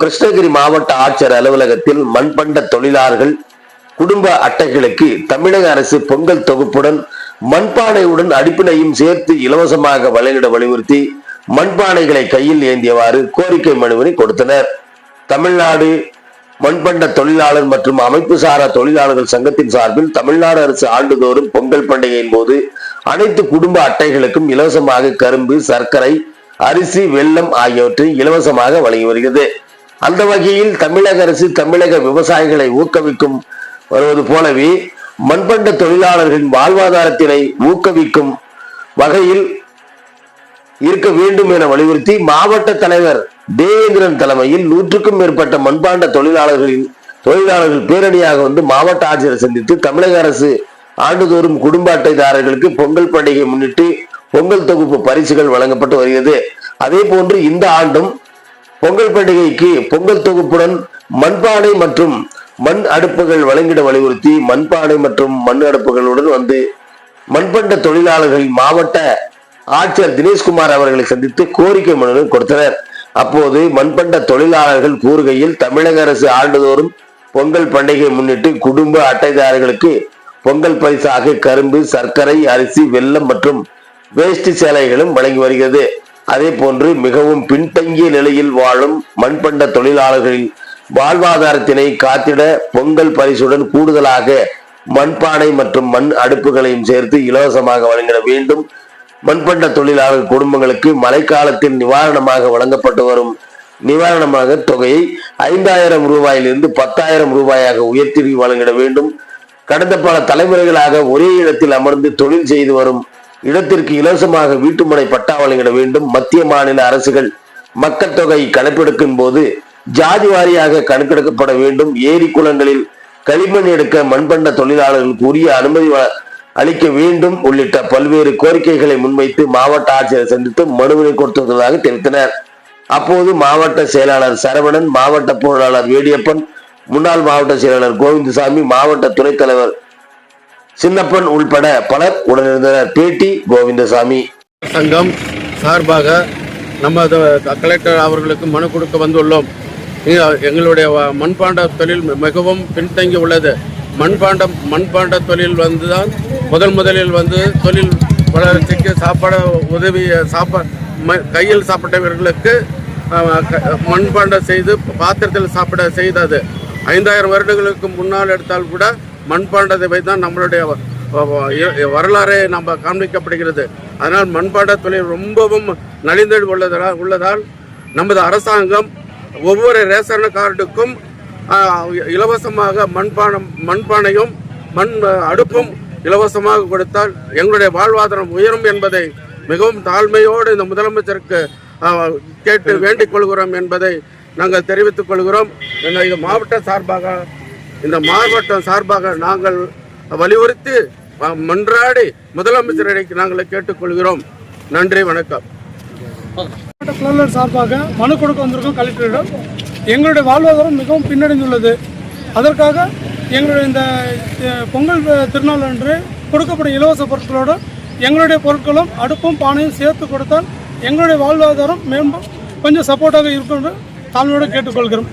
கிருஷ்ணகிரி மாவட்ட ஆட்சியர் அலுவலகத்தில் மண்பண்ட தொழிலாளர்கள் குடும்ப அட்டைகளுக்கு தமிழக அரசு பொங்கல் தொகுப்புடன் மண்பானையுடன் அடிப்பினையும் சேர்த்து இலவசமாக வழங்கிட வலியுறுத்தி மண்பானைகளை கையில் ஏந்தியவாறு கோரிக்கை மனுவினை கொடுத்தனர். தமிழ்நாடு மண்பண்ட தொழிலாளர் மற்றும் அமைப்பு சாரா தொழிலாளர்கள் சங்கத்தின் சார்பில் தமிழ்நாடு அரசு ஆண்டுதோறும் பொங்கல் பண்டிகையின் போது அனைத்து குடும்ப அட்டைகளுக்கும் இலவசமாக கரும்பு சர்க்கரை அரிசி வெல்லம் ஆகியவற்றை இலவசமாக வழங்கி வருகிறது. அந்த வகையில் தமிழக அரசு தமிழக விவசாயிகளை ஊக்குவிக்கும் வருவது போலவே மண்பண்ட தொழிலாளர்களின் வாழ்வாதாரத்தினை ஊக்குவிக்கும் வகையில் இருக்க வேண்டும் என வலியுறுத்தி மாவட்ட தலைவர் தேவேந்திரன் தலைமையில் நூற்றுக்கும் மேற்பட்ட மண்பாண்ட தொழிலாளர்களின் தொழிலாளர்கள் பேரணியாக வந்து மாவட்ட ஆட்சியரை சந்தித்து தமிழக அரசு ஆண்டுதோறும் குடும்ப அட்டைதாரர்களுக்கு பொங்கல் பண்டிகை முன்னிட்டு பொங்கல் தொகுப்பு பரிசுகள் வழங்கப்பட்டு வருகிறது. அதே போன்று இந்த ஆண்டும் பொங்கல் பண்டிகைக்கு பொங்கல் தொகுப்புடன் மண்பானை மற்றும் மண் அடுப்புகள் வழங்கிட வலியுறுத்தி மண்பானை மற்றும் மண் அடுப்புகளுடன் வந்து மண்பண்ட தொழிலாளர்கள் மாவட்ட ஆட்சியர் தினேஷ்குமார் அவர்களை சந்தித்து கோரிக்கை மனு கொடுத்தனர். அப்போது மண்பண்ட தொழிலாளர்கள் கூறுகையில் தமிழக அரசு ஆண்டுதோறும் பொங்கல் பண்டிகை முன்னிட்டு குடும்ப அட்டைதாரர்களுக்கு பொங்கல் பரிசாக கரும்பு சர்க்கரை அரிசி வெல்லம் மற்றும் வேஷ்டி சேலைகளும் வழங்கி வருகிறது. அதே போன்று மிகவும் பின்தங்கிய நிலையில் வாழும் மண்பண்ட தொழிலாளர்களின் வாழ்வாதாரத்தினை காத்திட பொங்கல் பரிசுடன் கூடுதலாக மண்பானை மற்றும் மண் அடுப்புகளையும் சேர்த்து இலவசமாக வழங்கிட வேண்டும். மண்பண்ட தொழிலாளர் குடும்பங்களுக்கு மழைக்காலத்தில் நிவாரணமாக வழங்கப்பட்டு வரும் நிவாரணமாக தொகையை ஐந்தாயிரம் ரூபாயிலிருந்து பத்தாயிரம் ரூபாயாக உயர்த்தி வழங்கிட வேண்டும். கடந்த பல தலைமுறைகளாக ஒரே இடத்தில் அமர்ந்து தொழில் செய்து வரும் இடத்திற்கு இலவசமாக வீட்டுமனை பட்டா வழங்கிட வேண்டும். மத்திய மாநில அரசுகள் மக்கள் தொகை கணக்கெடுக்கும் போது ஜாதி வாரியாக கணக்கெடுக்கப்பட வேண்டும். ஏரி குளங்களில் களிமண் எடுக்க மண்பண்ட தொழிலாளர்களுக்கு உரிய அனுமதி அளிக்க வேண்டும். உள்ளிட்ட பல்வேறு கோரிக்கைகளை முன்வைத்து மாவட்ட ஆட்சியரை சந்தித்து மனுவினை கொடுத்துள்ளதாக தெரிவித்தனர். அப்போது மாவட்ட செயலாளர் சரவணன் மாவட்ட பொருளாளர் வேடியப்பன் முன்னாள் மாவட்ட செயலாளர் கோவிந்தசாமி மாவட்ட துணைத் தலைவர் சின்னப்பன் உள்பட பலர் உடனிருந்தனர். பேட்டி கோவிந்தசாமி. சங்கம் சார்பாக நம்ம கலெக்டர் அவர்களுக்கு மனு கொடுக்க வந்துள்ளோம். எங்களுடைய மண்பாண்ட தொழில் மிகவும் பின்தங்கி உள்ளது. மண்பாண்டம் மண்பாண்ட தொழில் வந்து தான் முதல் முதலில் வந்து தொழில் வளர்ச்சிக்கு சாப்பாடு உதவி சாப்பா ம- கையில் சாப்பிட்டவர்களுக்கு க- மண்பாண்டம் செய்து பாத்திரத்தில் சாப்பிட செய்தது. ஐந்தாயிரம் வருடங்களுக்கு முன்னால் எடுத்தால் கூட மண்பாண்டத்தை வைத்து தான் நம்மளுடைய வரலாறே நம்ம காண்பிக்கப்படுகிறது. அதனால் மண்பாண்ட தொழில் ரொம்பவும் நலிந்து உள்ளதால் உள்ளதால் நமது அரசாங்கம் ஒவ்வொரு ரேஷன் கார்டுக்கும் இலவசமாக மண்பானம் மண்பானையும் மண் அடுப்பும் இலவசமாக கொடுத்தால் எங்களுடைய வாழ்வாதாரம் உயரும் என்பதை மிகவும் தாழ்மையோடு இந்த முதலமைச்சருக்கு கேட்டு வேண்டிக் கொள்கிறோம் என்பதை நாங்கள் தெரிவித்துக் கொள்கிறோம். இது மாவட்ட சார்பாக இந்த மாவட்டம் சார்பாக நாங்கள் வலியுறுத்தி மன்றாடி முதலமைச்சரை நாங்கள் கேட்டுக்கொள்கிறோம். நன்றி வணக்கம். சார்பாக மனு கொடுக்க வந்திருக்கோம் கலெக்டரிடம் எங்களுடைய வாழ்வாதாரம் மிகவும் பின்னடைந்துள்ளது. அதற்காக எங்களுடைய இந்த பொங்கல் திருநாள் அன்று கொடுக்கப்படும் இலவச பொருட்களோடு எங்களுடைய பொருட்களும் அடுப்பும் பானையும் சேர்த்து கொடுத்தால் எங்களுடைய வாழ்வாதாரம் மேம்படும் கொஞ்சம் சப்போர்ட்டாக இருக்கும் என்று தாழ்மையோடு கேட்டுக்கொள்கிறோம்.